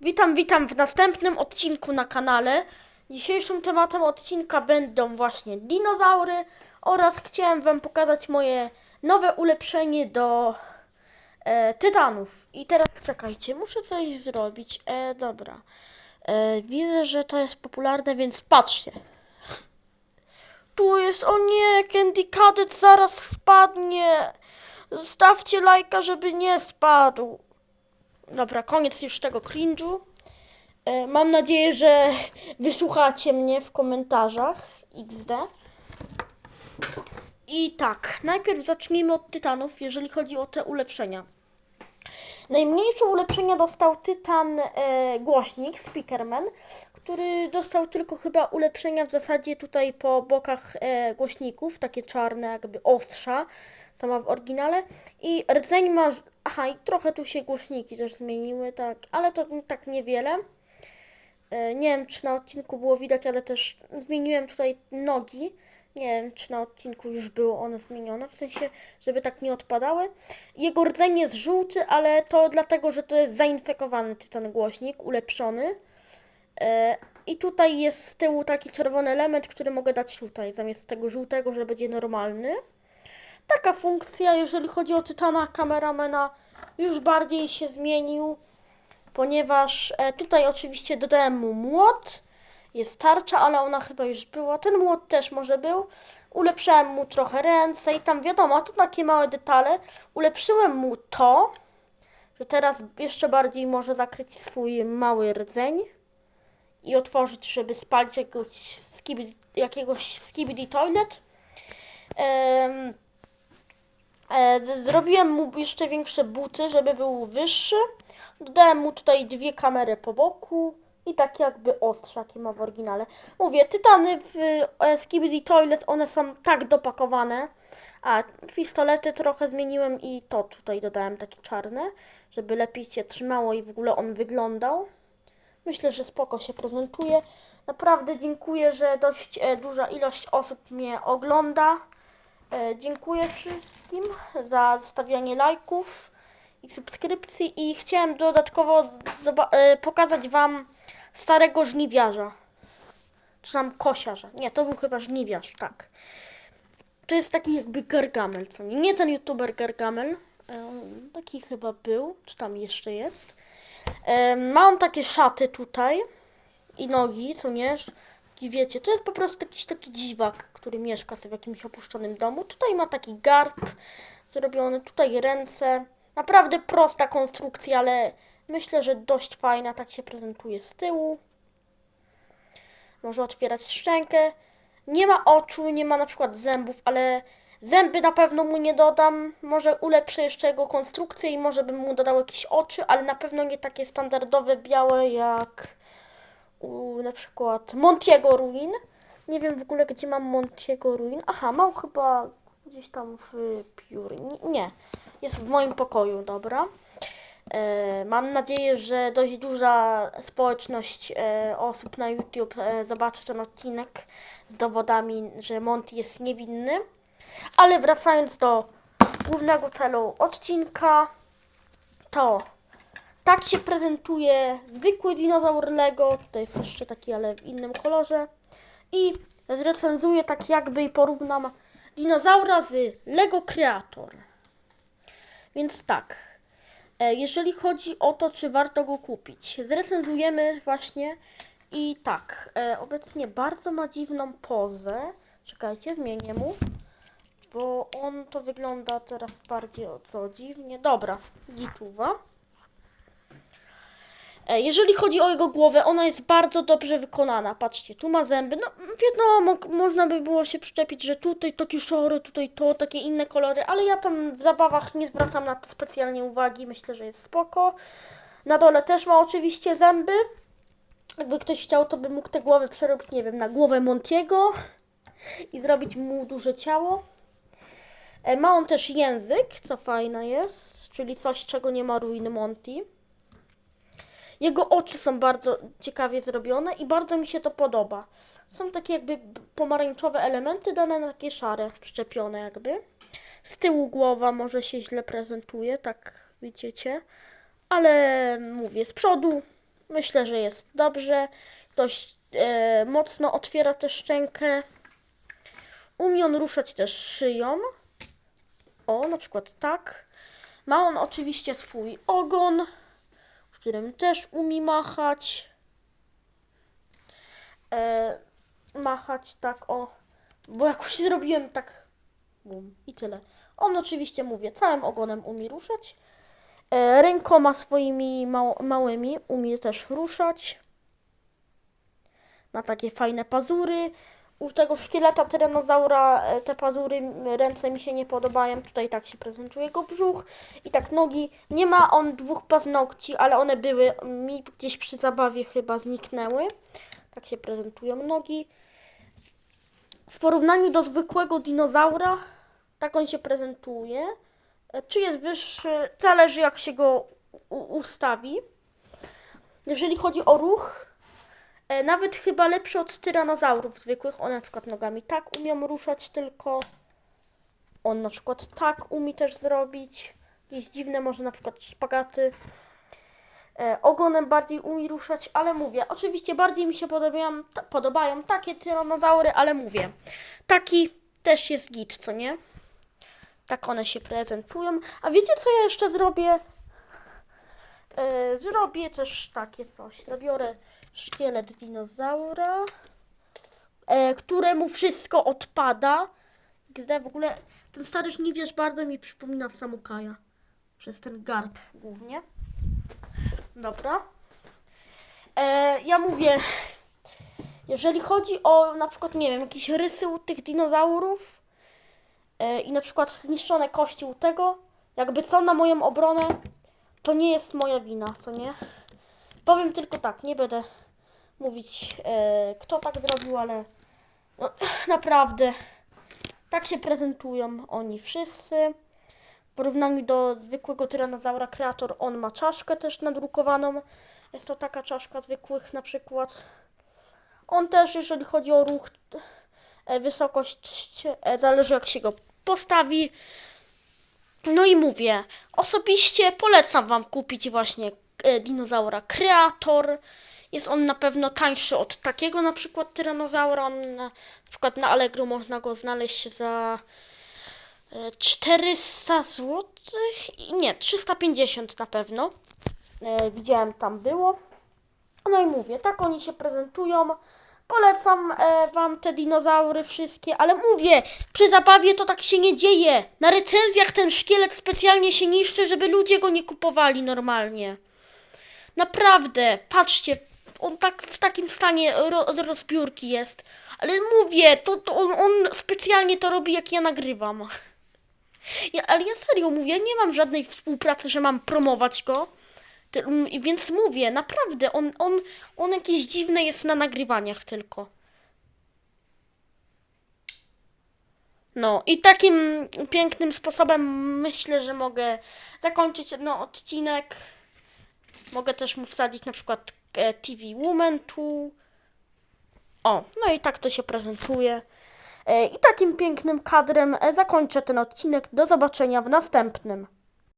Witam, witam w następnym odcinku na kanale. Dzisiejszym tematem odcinka będą właśnie dinozaury oraz chciałem Wam pokazać moje nowe ulepszenie do e, tytanów. I teraz czekajcie, muszę coś zrobić. E, dobra. E, widzę, że to jest popularne, więc patrzcie. Tu jest, o nie, Candy Cadet zaraz spadnie. Zostawcie lajka, żeby nie spadł. Dobra, koniec już tego cringe'u. E, Mam nadzieję, że wysłuchacie mnie w komentarzach XD. I tak, najpierw zacznijmy od tytanów, jeżeli chodzi o te ulepszenia. Najmniejsze ulepszenia dostał Tytan e, głośnik, Speakerman, który dostał tylko chyba ulepszenia w zasadzie tutaj po bokach e, głośników, takie czarne, jakby ostrza, sama w oryginale. I rdzeń ma, aha, i trochę tu się głośniki też zmieniły, tak, ale to tak niewiele. E, nie wiem, czy na odcinku było widać, ale też zmieniłem tutaj nogi. Nie wiem, czy na odcinku już było one zmienione, w sensie, żeby tak nie odpadały. Jego rdzeń jest żółty, ale to dlatego, że to jest zainfekowany tytan głośnik, ulepszony. E, I tutaj jest z tyłu taki czerwony element, który mogę dać tutaj, zamiast tego żółtego, że będzie normalny. Taka funkcja, jeżeli chodzi o tytana kameramena, już bardziej się zmienił, ponieważ e, tutaj oczywiście dodałem mu młot, jest tarcza, ale ona chyba już była. Ten młot też może był. Ulepszyłem mu trochę ręce i tam wiadomo, tu takie małe detale. Ulepszyłem mu to, że teraz jeszcze bardziej może zakryć swój mały rdzeń i otworzyć, żeby spalić jakiegoś skibidi, jakiegoś skibidi toilet. Z- zrobiłem mu jeszcze większe buty, żeby był wyższy. Dodałem mu tutaj dwie kamery po boku i takie jakby ostrze, jakie ma w oryginale. Mówię, tytany w e, Skibidi Toilet, one są tak dopakowane. A, pistolety trochę zmieniłem i to tutaj dodałem takie czarne, żeby lepiej się trzymało i w ogóle on wyglądał. Myślę, że spoko się prezentuje. Naprawdę dziękuję, że dość e, duża ilość osób mnie ogląda. E, dziękuję wszystkim za zostawianie lajków i subskrypcji i chciałem dodatkowo e, pokazać Wam starego żniwiarza. Czy tam kosiarza. Nie, to był chyba żniwiarz, tak. To jest taki jakby Gargamel, co nie? Nie ten youtuber Gargamel. E, taki chyba był, czy tam jeszcze jest. Ma on takie szaty tutaj i nogi, co nie? I wiecie, to jest po prostu jakiś taki dziwak, który mieszka sobie w jakimś opuszczonym domu. Tutaj ma taki garb zrobiony, tutaj ręce. Naprawdę prosta konstrukcja, ale myślę, że dość fajna, tak się prezentuje z tyłu. Może otwierać szczękę. Nie ma oczu, nie ma na przykład zębów, ale zęby na pewno mu nie dodam. Może ulepszę jeszcze jego konstrukcję i może bym mu dodał jakieś oczy, ale na pewno nie takie standardowe białe jak u na przykład Montiego Ruin. Nie wiem w ogóle gdzie mam Montiego Ruin. Aha, mam chyba gdzieś tam w piór. Nie, nie. jest w moim pokoju, dobra. E, mam nadzieję, że dość duża społeczność e, osób na YouTube e, zobaczy ten odcinek z dowodami, że Monty jest niewinny. Ale wracając do głównego celu odcinka, to tak się prezentuje zwykły dinozaur Lego. To jest jeszcze taki, ale w innym kolorze. I zrecenzuję tak jakby i porównam dinozaura z Lego Creator. Więc tak, e, jeżeli chodzi o to, czy warto go kupić, zrecenzujemy właśnie i tak, e, obecnie bardzo ma dziwną pozę. Czekajcie, zmienię mu, bo on to wygląda teraz bardziej o co dziwnie. Dobra, gituwa. E, Jeżeli chodzi o jego głowę, ona jest bardzo dobrze wykonana. Patrzcie, tu ma zęby. No wiadomo, można by było się przyczepić, że tutaj takie szory, tutaj to, takie inne kolory, ale ja tam w zabawach nie zwracam na to specjalnie uwagi. Myślę, że jest spoko. Na dole też ma oczywiście zęby. Jakby ktoś chciał, to by mógł te głowy przerobić, nie wiem, na głowę Montiego i zrobić mu duże ciało. E, Ma on też język, co fajne jest, czyli coś, czego nie ma Ruin Monty. Jego oczy są bardzo ciekawie zrobione i bardzo mi się to podoba. Są takie jakby pomarańczowe elementy dane na takie szare, przyczepione jakby. Z tyłu głowa może się źle prezentuje, tak widzicie. Ale mówię, z przodu Myślę, że jest dobrze. Dość e, mocno otwiera tę szczękę. Umie on ruszać też szyją. O, na przykład tak. Ma on oczywiście swój ogon, którym też umie machać. E, machać tak o. Bo jakoś zrobiłem tak. Bum, I tyle. On oczywiście, mówię, całym ogonem umie ruszać. E, rękoma swoimi mał, małymi umie też ruszać. Ma takie fajne pazury. U tego szkieleta tyranozaura e, te pazury, ręce mi się nie podobają. Tutaj tak się prezentuje jego brzuch. I tak nogi. Nie ma on dwóch paznokci, ale one były mi gdzieś przy zabawie chyba zniknęły. Tak się prezentują nogi. W porównaniu do zwykłego dinozaura, tak on się prezentuje. E, Czy jest wyższy, zależy jak się go ustawi. Jeżeli chodzi o ruch, nawet chyba lepszy od tyranozaurów zwykłych. One na przykład nogami tak umią ruszać tylko. On na przykład tak umie też zrobić. Jakieś dziwne, może na przykład szpagaty. E, ogonem bardziej umie ruszać, ale mówię, oczywiście bardziej mi się podobają, podobają takie tyranozaury, ale mówię, taki też jest git, co nie? Tak one się prezentują. A wiecie, co ja jeszcze zrobię? E, zrobię też takie coś. Zabiorę szkielet dinozaura, e, któremu wszystko odpada. Gdy w ogóle ten stary żniwiarz bardzo mi przypomina Samukaja. Przez ten garb głównie. Dobra. E, ja mówię, jeżeli chodzi o na przykład, nie wiem, jakieś rysy u tych dinozaurów e, i na przykład zniszczone kości u tego, jakby co na moją obronę, to nie jest moja wina, co nie? Powiem tylko tak, nie będę mówić, e, kto tak zrobił, ale no, naprawdę tak się prezentują oni wszyscy. W porównaniu do zwykłego tyranozaura kreator, on ma czaszkę też nadrukowaną. Jest to taka czaszka zwykłych na przykład. On też, jeżeli chodzi o ruch, e, wysokość, e, zależy jak się go postawi. No i mówię, osobiście polecam Wam kupić właśnie e, dinozaura kreator. Jest on na pewno tańszy od takiego na przykład tyranozaura. On na, na przykład na Allegro można go znaleźć za e, 400 zł. Nie, 350 na pewno. E, widziałem tam było. No i mówię, tak oni się prezentują. Polecam e, wam te dinozaury wszystkie, ale mówię, przy zabawie to tak się nie dzieje. Na recenzjach ten szkielet specjalnie się niszczy, żeby ludzie go nie kupowali normalnie. Naprawdę, patrzcie, on tak w takim stanie ro, rozbiórki jest. Ale mówię, to, to on, on specjalnie to robi, jak ja nagrywam. Ja, ale ja serio mówię, nie mam żadnej współpracy, że mam promować go. Ty- m, i Więc mówię, naprawdę, on, on, on jakiś dziwny jest na nagrywaniach tylko. No i takim pięknym sposobem myślę, że mogę zakończyć no, odcinek. Mogę też mu wsadzić na przykład e, TV Woman tu. O, no i tak to się prezentuje. E, I takim pięknym kadrem e, zakończę ten odcinek. Do zobaczenia w następnym.